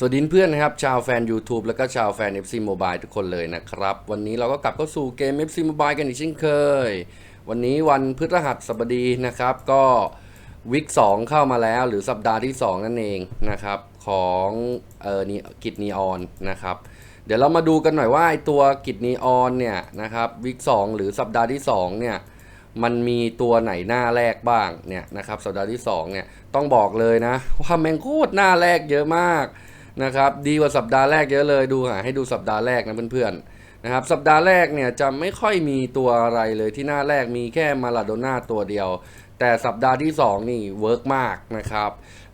สวัสดีเพื่อนนะครับ ชาวแฟน YouTube แล้วก็ชาวแฟน FC Mobile ทุกคนเลยนะครับ วันนี้เราก็กลับเข้าสู่เกม FC Mobile กันอีกเช่นเคย วันนี้วันพฤหัสบดีนะครับ ก็วิก2เข้ามาแล้วหรือสัปดาห์ที่ 2 นั่นเองนะครับ ของเออนี่กิจนีออนนะครับ เดี๋ยวเรามาดูกันหน่อยว่าไอตัวกิจนีออนเนี่ยนะครับวิก2หรือสัปดาห์ที่ 2 เนี่ยมันมีตัวไหนหน้าแรกบ้างเนี่ยนะครับสัปดาห์ที่2เนี่ยต้องบอกเลยนะว่าแมงโคตรหน้าแรกเยอะมาก นะครับดีกว่าสัปดาห์แรกเยอะเลยดูหาให้ดูสัปดาห์แรกนะเพื่อนๆนะครับสัปดาห์แรกเนี่ยจะไม่ค่อยมีตัวอะไรเลยที่หน้าแรกมีแค่มาลาโดน่าตัวเดียว แต่สัปดาห์ที่ 2 นี่เวิร์กมากนะครับ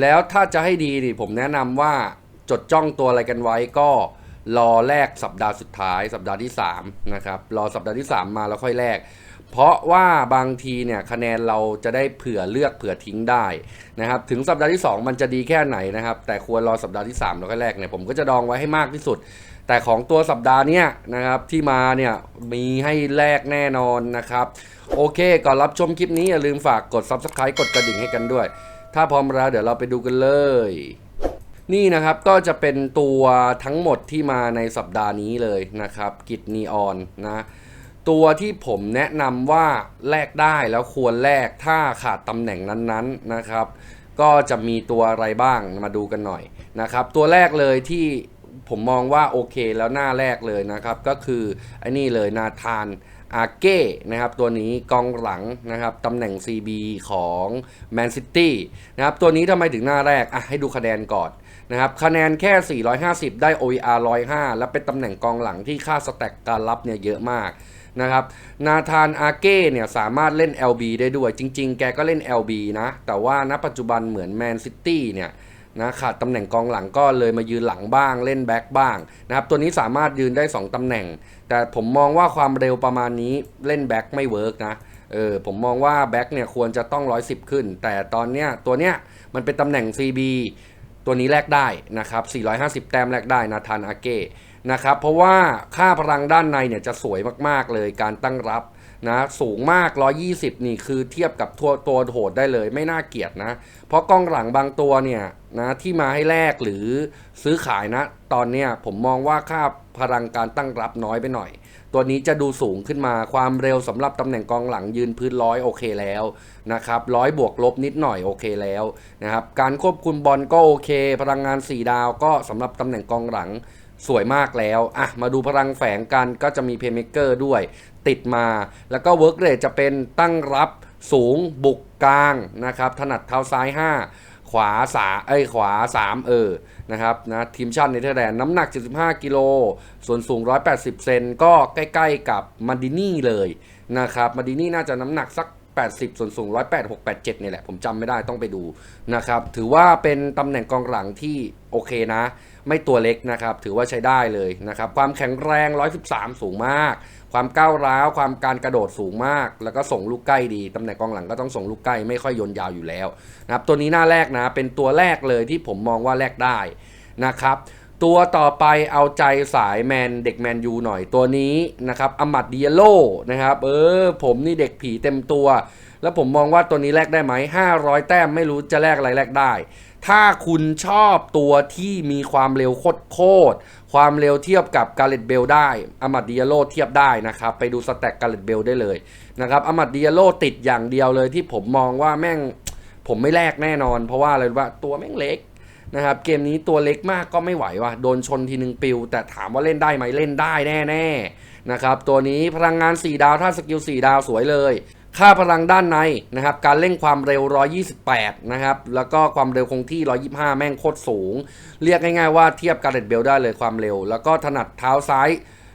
แล้วถ้าจะให้ดีดิผมแนะนำว่าจดจ้องตัวอะไรกันไว้ก็รอแลกสัปดาห์สุดท้าย สัปดาห์ที่3นะครับรอสัปดาห์ที่ 3 มาแล้วค่อยแลก เพราะว่าบางทีเนี่ยคะแนนเราจะได้เผื่อเลือกเผื่อทิ้งได้นะครับถึงสัปดาห์ที่ 2 มันจะดีแค่ไหนนะครับแต่ควรรอสัปดาห์ที่ 3 แล้วก็แรกเนี่ยผมก็จะดองไว้ให้มากที่สุด แต่ของตัวสัปดาห์เนี้ยนะครับที่มาเนี่ยมีให้แลกแน่นอนนะครับโอเคก่อนรับชมคลิปนี้อย่าลืมฝากกด Subscribe กดกระดิ่งให้กันด้วย ถ้าพร้อมแล้วเดี๋ยวเราไปดูกันเลยนี่นะครับก็จะเป็นตัวทั้งหมดที่มาในสัปดาห์นี้เลยนะครับกิจนีออนนะ ตัวที่ผมแนะนำว่าแลกได้แล้วควรแลกถ้าขาดตำแหน่งนั้นๆนะครับ ก็จะมีตัวอะไรบ้างมาดูกันหน่อยนะครับ ตัวแรกเลยที่ผมมองว่าโอเคแล้วหน้าแรกเลยนะครับ ก็คือไอ้นี่เลยนาธานอาเก้นะครับตัวนี้กองหลังนะครับตำแหน่ง CB ของแมนซิตี้นะครับตัวนี้ทำไมถึงหน้าแรกอะให้ดูคะแนนก่อนนะครับคะแนนแค่ 450 ได้ OER 105 และเป็นตำแหน่งกองหลังที่ค่าสแต็กการรับเนี่ยเยอะมาก นะครับ นาธานอาเก้เนี่ยสามารถเล่น LB ได้ด้วย จริง ๆ แกก็เล่น LB นะ แต่ว่าณปัจจุบันเหมือนแมนซิตี้เนี่ยนะขาดตำแหน่งกองหลังก็เลยมายืนหลังบ้างเล่นแบ็กบ้างนะครับตัวนี้สามารถยืนได้ 2ตำแหน่ง แต่ผมมองว่าความเร็วประมาณนี้เล่นแบ็กไม่เวิร์กนะเออผมมองว่าแบ็กเนี่ยควรจะต้อง 110 ขึ้น แต่ตอนเนี้ยตัวเนี้ยมันเป็นตำแหน่ง CB ตัวนี้แลกได้นะครับ 450 แต้มแลกได้นาธานอาเก้ นะครับเพราะว่าค่าพลังด้านในเนี่ยจะสวยมากๆเลยการตั้งรับนะสูงมาก 120 นี่คือเทียบกับตัวตัวโหดได้เลยไม่น่าเกลียดนะ เพราะกล้องหลังบางตัวเนี่ยนะที่มาให้แลกหรือซื้อขายนะ ตอนเนี้ยผมมองว่าค่าพลังการตั้งรับน้อยไปหน่อย ตัวนี้จะดูสูงขึ้นมาความเร็วสำหรับตำแหน่งกองหลังยืนพื้นร้อยโอเคแล้วนะครับร้อยบวกลบนิดหน่อยโอเคแล้วนะครับการควบคุมบอลก็โอเค พลังงาน 4 ดาวก็สำหรับตำแหน่งกองหลัง สวยมากแล้วอะมาดูพลังแฝงกันก็จะมีเพย์เมเกอร์ด้วย ติดมา แล้วก็เวิร์กเรทจะเป็นตั้งรับสูงบุกกลางนะครับ ถนัดเท้าซ้าย 5 ขวาสาเอ้ยขวา 3 เออนะครับนะทีมชาติเนเธอร์แลนด์น้ำหนัก 75 กิโล ส่วนสูง 180 เซนก็ใกล้ ๆ กับมาดินี่เลยนะครับมาดินี่น่าจะน้ำหนักสัก 80 ส่วนสูง186 87นี่ยแหละ ผมจำไม่ได้ต้องไปดูนะครับ ถือว่าเป็นตำแหน่งกองหลังที่โอเคนะ ไม่ตัวเล็กนะครับ ถือว่าใช้ได้เลยนะครับ ความแข็งแรง 113 สูงมาก ความก้าวร้าว ความการกระโดดสูงมาก แล้วก็ส่งลูกใกล้ดี ตำแหน่งกองหลังก็ต้องส่งลูกใกล้ ไม่ค่อยโยนยาวอยู่แล้วนะครับ ตัวนี้หน้าแรกนะ เป็นตัวแรกเลยที่ผมมองว่าแรกได้นะครับ ตัวต่อไปเอาใจสายแมนเด็กแมนยูหน่อยตัวนี้นะครับอมัดดิเยโลนะครับเออผมนี่เด็กผีเต็มตัว แล้วผมมองว่าตัวนี้แลกได้ไหม 500 แต้มไม่รู้จะแลกอะไรแลกได้ ถ้าคุณชอบตัวที่มีความเร็วโคตรโคตรความเร็วเทียบกับกาเลตเบลได้อมัดดิเยโลเทียบได้นะครับ ไปดูสแต็กกาเลตเบลได้เลยนะครับอมัดดิเยโลติดอย่างเดียวเลยที่ผมมองว่าแม่งผมไม่แลกแน่นอน เพราะว่าอะไรว่าตัวแม่งเล็ก นะครับเกมนี้ตัวเล็กมากก็ไม่ไหวว่ะโดนชนทีนึงปิว แต่ถามว่าเล่นได้ไหมเล่นได้แน่ๆนะครับตัวนี้พลังงาน 4 ดาวถ้าสกิล 4 ดาวสวยเลย ค่าพลังด้านในนะครับการเร่งความเร็ว 128 นะครับแล้วก็ความเร็วคงที่ 125 แม่งโคตรสูง เรียกง่ายๆว่าเทียบการเด็ดเบลได้เลยความเร็ว แล้วก็ถนัดเท้าซ้าย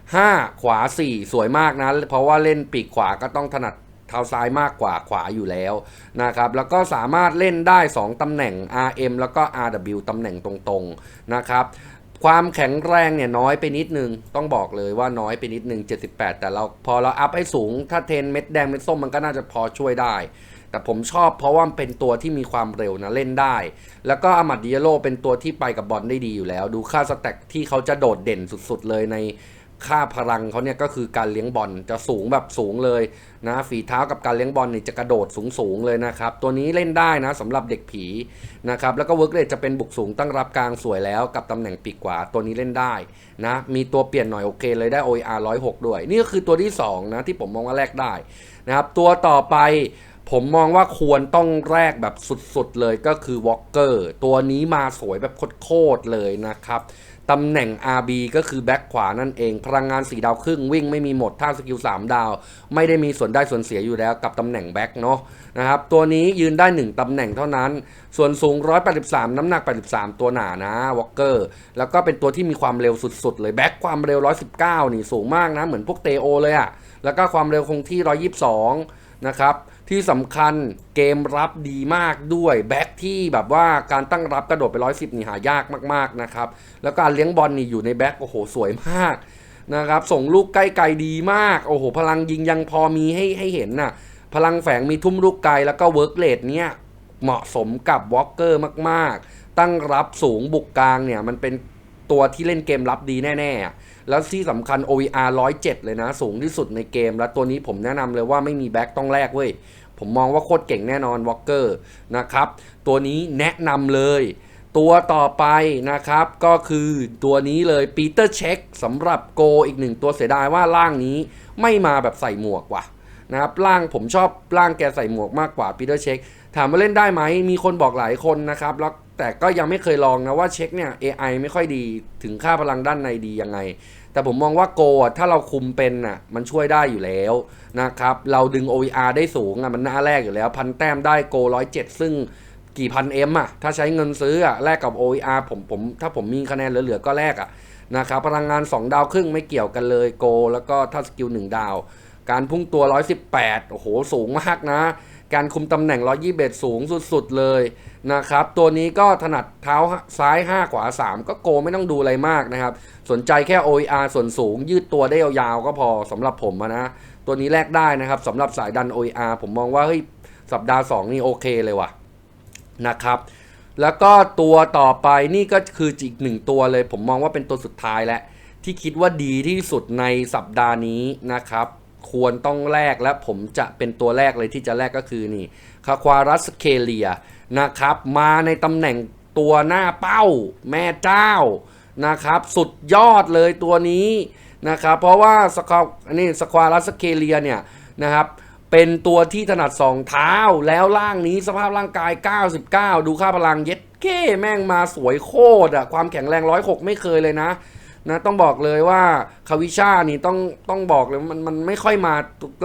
5 ขวา 4 สวยมากนะเพราะว่าเล่นปีกขวาก็ต้องถนัด เท้าซ้ายมากกว่าขวาอยู่แล้วนะครับ แล้วก็สามารถเล่นได้ 2 ตำแหน่ง RM แล้วก็ RW ตำแหน่งตรงๆนะครับความแข็งแรงเนี่ยน้อยไปนิดนึง ต้องบอกเลยว่าน้อยไปนิดนึง 78 แต่เราพอเราอัพให้สูง ถ้าเทนเม็ดแดงเม็ดส้มมันก็น่าจะพอช่วยได้ แต่ผมชอบเพราะว่ามันเป็นตัวที่มีความเร็วนะเล่นได้ แล้วก็อามัดดิเยโลเป็นตัวที่ไปกับบอลได้ดีอยู่แล้ว ดูค่าสแต็กที่เขาจะโดดเด่นสุดๆเลยใน ค่าพลังเขาเนี่ยก็คือการเลี้ยงบอลจะสูงแบบสูงเลยนะฝีเท้ากับการเลี้ยงบอลนี่จะกระโดดสูงสูงๆเลยนะครับ ตัวนี้เล่นได้นะสำหรับเด็กผีนะครับแล้วก็เวิร์กเรทจะเป็นบุกสูงตั้งรับกลางสวยแล้วกับตำแหน่งปีกขวาตัวนี้เล่นได้นะมีตัวเปลี่ยนหน่อยโอเคเลยได้ OER 106 ด้วย นี่ก็คือตัวที่สองนะที่ผมมองว่าแลกได้นะครับตัวต่อไปผมมองว่าควรต้องแรกแบบสุดๆเลยก็คือวอ l เกอร์ตัวนี้มาสวยแบบโคตรๆเลยนะครับ ตำแหน่ง RB ก็คือแบ็คขวานั่นเอง พลังงาน 4 ดาวครึ่งวิ่งไม่มีหมด ท่าสกิล 3 ดาว ไม่ได้มีส่วนได้ส่วนเสียอยู่แล้วกับตำแหน่งแบ็คเนาะนะครับ ตัวนี้ยืนได้ 1ตำแหน่งเท่านั้น ส่วนสูง 183 น้ำหนัก 83 ตัวหนานะวอ l เกอร์ แล้วก็เป็นตัวที่มีความเร็วสุดๆ เลยแบ็คความเร็ว 119 นี่สูงมากนะ เหมือนพวกเตโอเลยอะแล้วก็ความเร็วคงที่ 122 นะครับ ที่สำคัญเกมรับดีมากด้วยแบ็คที่แบบว่าการตั้งรับกระโดดไป 110 นี่หายากมากๆนะครับ แล้วการเลี้ยงบอลนี่อยู่ในแบ็คโอ้โห สวยมากนะครับส่งลูกใกล้ไกลดีมาก โอ้โห พลังยิงยังพอมีให้ให้เห็นน่ะพลังแฝงมีทุ่มลูกไกลแล้วก็เวิร์กเลดเนี่ยเหมาะสมกับวอลเกอร์มากๆ ตั้งรับสูงบุกกลางเนี่ยมันเป็นตัวที่เล่นเกมรับดีแน่ๆ แล้วที่สำคัญ OVR 107 เลยนะ สูงที่สุดในเกม แล้วตัวนี้ผมแนะนำเลยว่าไม่มีแบ็คต้องแลกเว้ย ผมมองว่าโคตรเก่งแน่นอนวอ l เกอร์นะครับ ตัวนี้แนะนำเลย ตัวต่อไปนะครับ ก็คือตัวนี้เลยปีเตอร์เช็คสำหรับโกอีกหนึ่งตัวเสียดายว่าร่างนี้ไม่มาแบบใส่หมวกว่ะนะครับร่างผมชอบร่างแกใส่หมวกมากกว่าปีเตอร์เช็คถามว่าเล่นได้ไหมมีคนบอกหลายคนนะครับแล้วแต่ก็ยังไม่เคยลองนะว่าเช็คเนี่ย AI ไม่ค่อยดีถึงค่าพลังด้านในดียังไง แต่ผมมองว่าโกอะถ้าเราคุมเป็นอะมันช่วยได้อยู่แล้ว นะครับ เราดึง OER ได้สูงอะมันหน้าแรกอยู่แล้ว พันแต้มได้โกร้อยเจ็ดซึ่งกี่พันเอ็มอะ ถ้าใช้เงินซื้ออะแลกกับ OER ผมผมถ้าผมมีคะแนนเหลือๆก็แลกอะนะครับพลังงาน 2 ดาวครึ่งไม่เกี่ยวกันเลยโก แล้วก็ถ้าสกิล1ดาว การพุ่งตัว 118 โอ้โห สูงมากนะ การคุมตำแหน่ง 121 สูงสุดๆเลยนะครับ ตัวนี้ก็ถนัดเท้าซ้าย 5 ขวา 3 ก็โกไม่ต้องดูอะไรมากนะครับ สนใจแค่ OER ส่วนสูง ยืดตัวได้ยาวๆก็พอสำหรับผมนะ ตัวนี้แลกได้นะครับสำหรับสายดัน OER ผมมองว่าเฮ้ยสัปดาห์ 2 นี่โอเคเลยว่ะนะครับ แล้วก็ตัวต่อไปนี่ก็คืออีกหนึ่งตัวเลย ผมมองว่าเป็นตัวสุดท้ายแล้วที่คิดว่าดีที่สุดในสัปดาห์นี้นะครับ ควรต้องแลกและผมจะเป็นตัวแรกเลยที่จะแลกก็คือนี่คาควารัสเคเลียนะครับ มาในตำแหน่งตัวหน้าเป้าแม่เจ้านะครับ สุดยอดเลยตัวนี้นะครับ เพราะว่าสควอันนี้สควารัสเคเลียเนี่ยนะครับเป็นตัวที่ถนัดสองเท้าแล้วร่างนี้สภาพร่างกาย 99 ดูค่าพลังเย็ดเก้แม่งมาสวยโคตรอะความแข็งแรง 106 ไม่เคยเลยนะ นะต้องบอกเลยว่าคาวิชานี่ต้องต้องบอกเลยว่ามันมันไม่ค่อยมา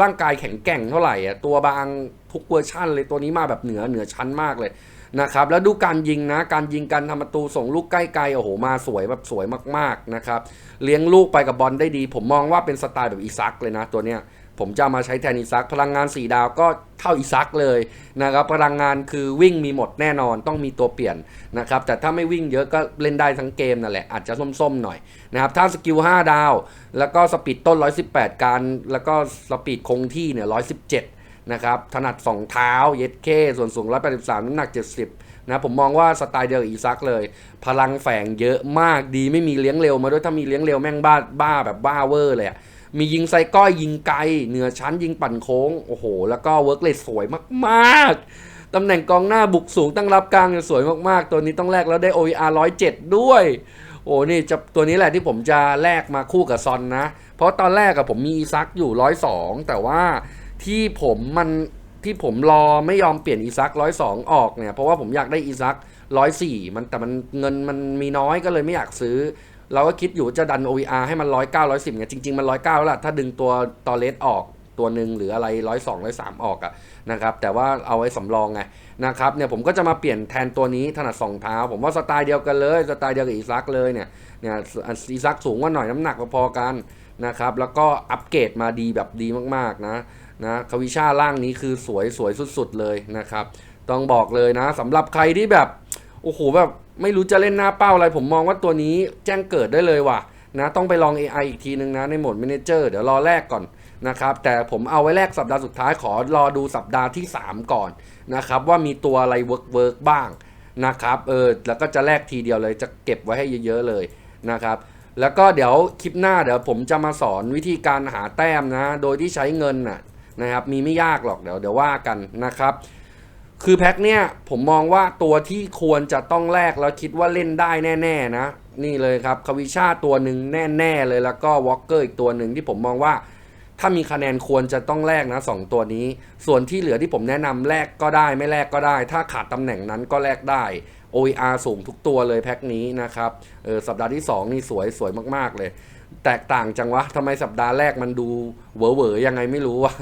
ร่างกายแข็งแกร่งเท่าไหร่อะตัวบางทุกเวอร์ชั่นเลยตัวนี้มาแบบเหนือเหนือชั้นมากเลยนะครับแล้วดูการยิงนะการยิงการทำประตูส่งลูกใกล้ๆโอ้โหมาสวยแบบสวยมากๆนะครับเลี้ยงลูกไปกับบอลได้ดี ผมมองว่าเป็นสไตล์แบบอีซักเลยนะตัวเนี้ย ผมจะมาใช้แทนอีซักพลังงาน 4 ดาวก็เท่าอีซักเลยนะครับพลังงานคือวิ่งมีหมดแน่นอนต้องมีตัวเปลี่ยนนะครับแต่ถ้าไม่วิ่งเยอะก็เล่นได้ทั้งเกมนั่นแหละอาจจะส้มๆหน่อยนะครับถ้าสกิล5 ดาว แล้วก็สปีดต้น 118 การ แล้วก็สปีดคงที่เนี่ย117นะครับถนัด 2 เท้าเย็ดเคส่วนสูง 183 น้ำหนัก 70นะผมมองว่าสไตล์เดียวกับอีซักเลย พลังแฝงเยอะมากดีไม่มีเลี้ยงเร็วมาด้วยถ้ามีเลี้ยงเร็วแม่งบ้าบ้าแบบบ้าเวอร์เลยอะ มียิงไซก้อยยิงไกล เหนือชั้นยิงปั่นโค้ง โอ้โห แล้วก็เวิร์กเลสสวยมากๆ ตำแหน่งกองหน้าบุกสูงตั้งรับกลางสวยมากๆ ตัวนี้ต้องแลกแล้วได้ OER 107 ด้วย โอ้นี่จะตัวนี้แหละที่ผมจะแลกมาคู่กับซอนนะ เพราะตอนแรกอะผมมีอีซักอยู่ 102 แต่ว่าที่ผมมันที่ผมรอไม่ยอมเปลี่ยนอีซัก 102 ออกเนี่ย เพราะว่าผมอยากได้อีซัก 104 มันแต่มันเงินมันมีน้อยก็เลยไม่อยากซื้อ เราก็คิดอยู่จะดัน OER ให้มันร้อยเก้าร้อยสิบเนี่ยจริง ๆ มันร้อยเก้าแล้วล่ะถ้าดึงตัวตอเลสออกตัวหนึ่งหรืออะไรร้อยสองร้อยสามออกอะนะครับแต่ว่าเอาไว้สำรองไงนะครับเนี่ยผมก็จะมาเปลี่ยนแทนตัวนี้ถนัดสองเท้า ผมว่าสไตล์เดียวกันเลยสไตล์เดียวกับอีซักเลยเนี่ยเนี่ยอีซักสูงกว่าหน่อยน้ำหนักพอๆกันนะครับแล้วก็อัปเกรดมาดีแบบดีมากๆนะนะคาวิชาล่างนี้คือสวยสวยสุดๆเลยนะครับ ต้องบอกเลยนะสำหรับใครที่แบบโอ้โหแบบ ไม่รู้จะเล่นหน้าเป้าอะไร ผมมองว่าตัวนี้แจ้งเกิดได้เลยว่ะนะต้องไปลอง AI อีกทีนึงนะ ในโหมด Manager เดี๋ยวรอแรกก่อนนะครับ แต่ผมเอาไว้แรกสัปดาห์สุดท้ายขอรอดูสัปดาห์ที่ 3 ก่อนนะครับ ว่ามีตัวอะไรเวิร์กเวิร์กบ้างนะครับเออแล้วก็จะแลกทีเดียวเลยจะเก็บไว้ให้เยอะๆเลยนะครับแล้วก็เดี๋ยวคลิปหน้าเดี๋ยวผมจะมาสอนวิธีการหาแต้มนะ โดยที่ใช้เงินน่ะนะครับมีไม่ยากหรอกเดี๋ยวเดี๋ยวว่ากันนะครับ คือแพ็คเนี่ยผมมองว่าตัวที่ควรจะต้องแลกแล้วคิดว่าเล่นได้แน่ ๆ นะ นี่เลยครับคาวิชาตัวหนึ่งแน่ ๆ เลยแล้วก็วอลเกอร์อีกตัวหนึ่งที่ผมมองว่า ถ้ามีคะแนนควรจะต้องแลกนะสองตัวนี้ ส่วนที่เหลือที่ผมแนะนำแลกก็ได้ไม่แลกก็ได้ ถ้าขาดตำแหน่งนั้นก็แลกได้ OER สูงทุกตัวเลยแพ็คนี้นะครับเออสัปดาห์ที่ 2 นี่สวยสวยมากๆเลย แตกต่างจังวะทำไมสัปดาห์แรกมันดูเหวอๆยังไงไม่รู้วะ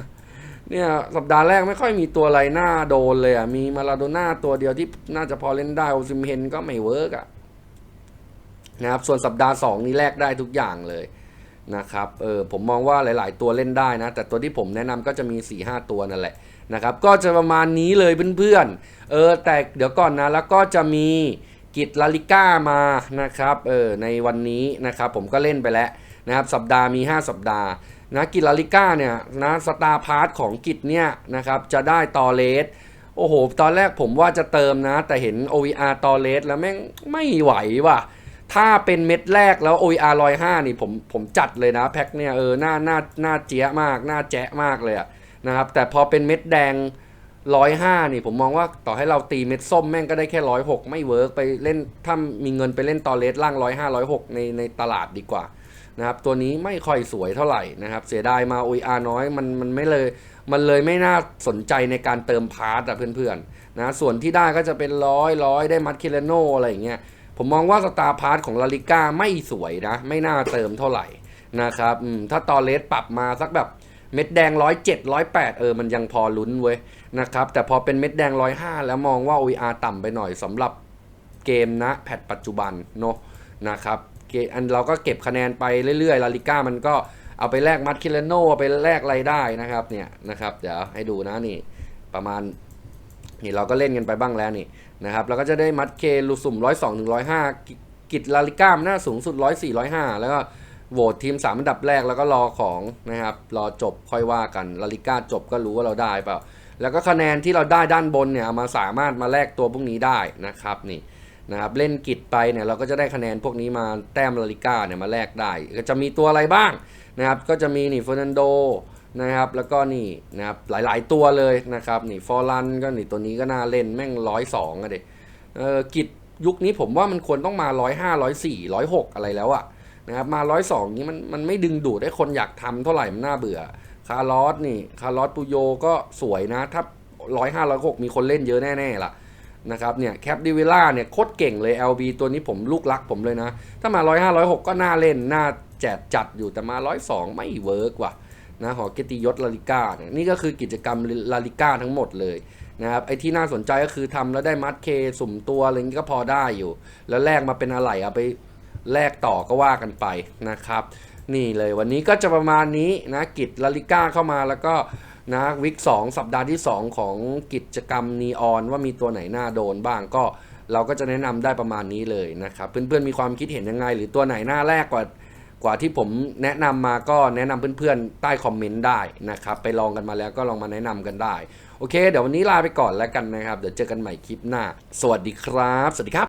เนี่ยสัปดาห์แรกไม่ค่อยมีตัวอะไรหน้าโดนเลยอะมีมาลาโดน่าตัวเดียวที่น่าจะพอเล่นได้โอซิมเฮนก็ไม่เวิร์กอะนะครับส่วนสัปดาห์ 2 นี้แลกได้ทุกอย่างเลยนะครับเออผมมองว่าหลาย ๆ ตัวเล่นได้นะ แต่ตัวที่ผมแนะนำก็จะมี 4 5 ตัวนั่นแหละนะครับก็จะประมาณนี้เลยเพื่อนๆเออแต่เดี๋ยวก่อนนะแล้วก็จะมีกิจลาลิก้ามานะครับเออในวันนี้นะครับผมก็เล่นไปแล้วนะครับสัปดาห์มี 5 สัปดาห์ นะกิลาลิก้าเนี่ยนะสตาร์พาร์ทของกิจเนี่ยนะครับจะได้ตอเลสโอ้โห ตอนแรกผมว่าจะเติมนะ แต่เห็น OVR ตอเลสแล้วแม่งไม่ไหวว่ะ ถ้าเป็นเม็ดแรกแล้ว OVR 105นี่ผมผมจัดเลยนะแพ็คเนี่ยเออหน้าหน้าหน้าเจี๊ยะมากหน้าแจ๊ะมากเลยอะนะครับ แต่พอเป็นเม็ดแดง105นี่ผมมองว่าต่อให้เราตีเม็ดส้มแม่งก็ได้แค่106ไม่เวิร์กไปเล่นถ้ามีเงินไปเล่นตอเลสล่าง105 106ในในตลาดดีกว่า นะครับตัวนี้ไม่ค่อยสวยเท่าไหร่นะครับ เสียดายมา OER น้อยมันมันไม่เลยมันเลยไม่น่าสนใจในการเติมพาร์ตอะเพื่อนๆนะส่วนที่ได้ก็จะเป็นร้อยร้อยได้มัดคิเลโนอะไรอย่างเงี้ยผมมองว่าสตาร์พาร์ตของลาลิก้าไม่สวยนะไม่น่าเติมเท่าไหร่นะครับถ้าตอเลสปรับมาสักแบบเม็ดแดงร้อยเจ็ดร้อยแปดเออมันยังพอลุ้นเว้ยนะครับแต่พอเป็นเม็ดแดงร้อยห้าแล้วมองว่า OER ต่ำไปหน่อยสำหรับเกมนะแพทปัจจุบันเนาะนะครับ อันเราก็เก็บคะแนนไปเรื่อยๆลาลิก้ามันก็เอาไปแลกมัดคิเลโนเอาไปแลกอะไรได้นะครับเนี่ยนะครับเดี๋ยวให้ดูนะนี่ประมาณนี่เราก็เล่นกันไปบ้างแล้วนี่นะครับเราก็จะได้มัดเคลูสุ่มร้อยสองถึงร้อยห้ากิจลาลิก้ามันน่าสูงสุดร้อยสี่ร้อยห้าแล้วก็โหวตทีมสามอันดับแรกแล้วก็รอของนะครับรอจบค่อยว่ากันลาลิก้าจบก็รู้ว่าเราได้เปล่าแล้วก็คะแนนที่เราได้ด้านบนเนี่ยมาสามารถมาแลกตัวพวกนี้ได้นะครับนี่ นะครับเล่นกิจไปเนี่ยเราก็จะได้คะแนนพวกนี้มาแต้มลาลิก้าเนี่ยมาแลกได้ ก็จะมีตัวอะไรบ้างนะครับก็จะมีนี่เฟอร์นันโดนะครับแล้วก็นี่นะครับหลายๆตัวเลยนะครับนี่ฟอร์ลันก็นี่ตัวนี้ก็น่าเล่นแม่งร้อยสองอะเด็เออกิจยุคนี้ผมว่ามันควรต้องมาร้อยห้าร้อยสี่ร้อยหกอะไรแล้วอะนะครับมาร้อยสองนี้มันมันไม่ดึงดูดให้คนอยากทำเท่าไหร่มันน่าเบื่อคาร์ลอสนี่คาร์ลอสปูโยก็สวยนะถ้าร้อยห้าร้อยหกมีคนเล่นเยอะแน่ๆล่ะ นะครับเนี่ยแคปดิวิล่าเนี่ยโคตรเก่งเลย LB ตัวนี้ผมลูกรักผมเลยนะ ถ้ามา 105 106 ก็น่าเล่น น่าแจดจัดอยู่แต่มา 102 ไม่เวิร์กว่ะนะหอเกติยศลาลิก้าเนี่ยนี่ก็คือกิจกรรมลาลิก้าทั้งหมดเลยนะครับไอ้ที่น่าสนใจก็คือทำแล้วได้มัดเคสุ่มตัวอะไรนี้ก็พอได้อยู่ แล้วแลกมาเป็นอะไรเอาไปแลกต่อก็ว่ากันไปนะครับ นี่เลยวันนี้ก็จะประมาณนี้นะกิจลาลิก้าเข้ามาแล้วก็ นะวิก2สัปดาห์ที่ 2 ของกิจกรรมนีออนว่ามีตัวไหนน่าโดนบ้างก็เราก็จะแนะนำได้ประมาณนี้เลยนะครับ เพื่อนๆมีความคิดเห็นยังไง หรือตัวไหนหน้าแรกกว่ากว่าที่ผมแนะนำมาก็แนะนำเพื่อนๆใต้คอมเมนต์ได้นะครับ ไปลองกันมาแล้วก็ลองมาแนะนำกันได้ โอเค เดี๋ยววันนี้ลาไปก่อนแล้วกันนะครับ เดี๋ยวเจอกันใหม่คลิปหน้า สวัสดีครับ สวัสดีครับ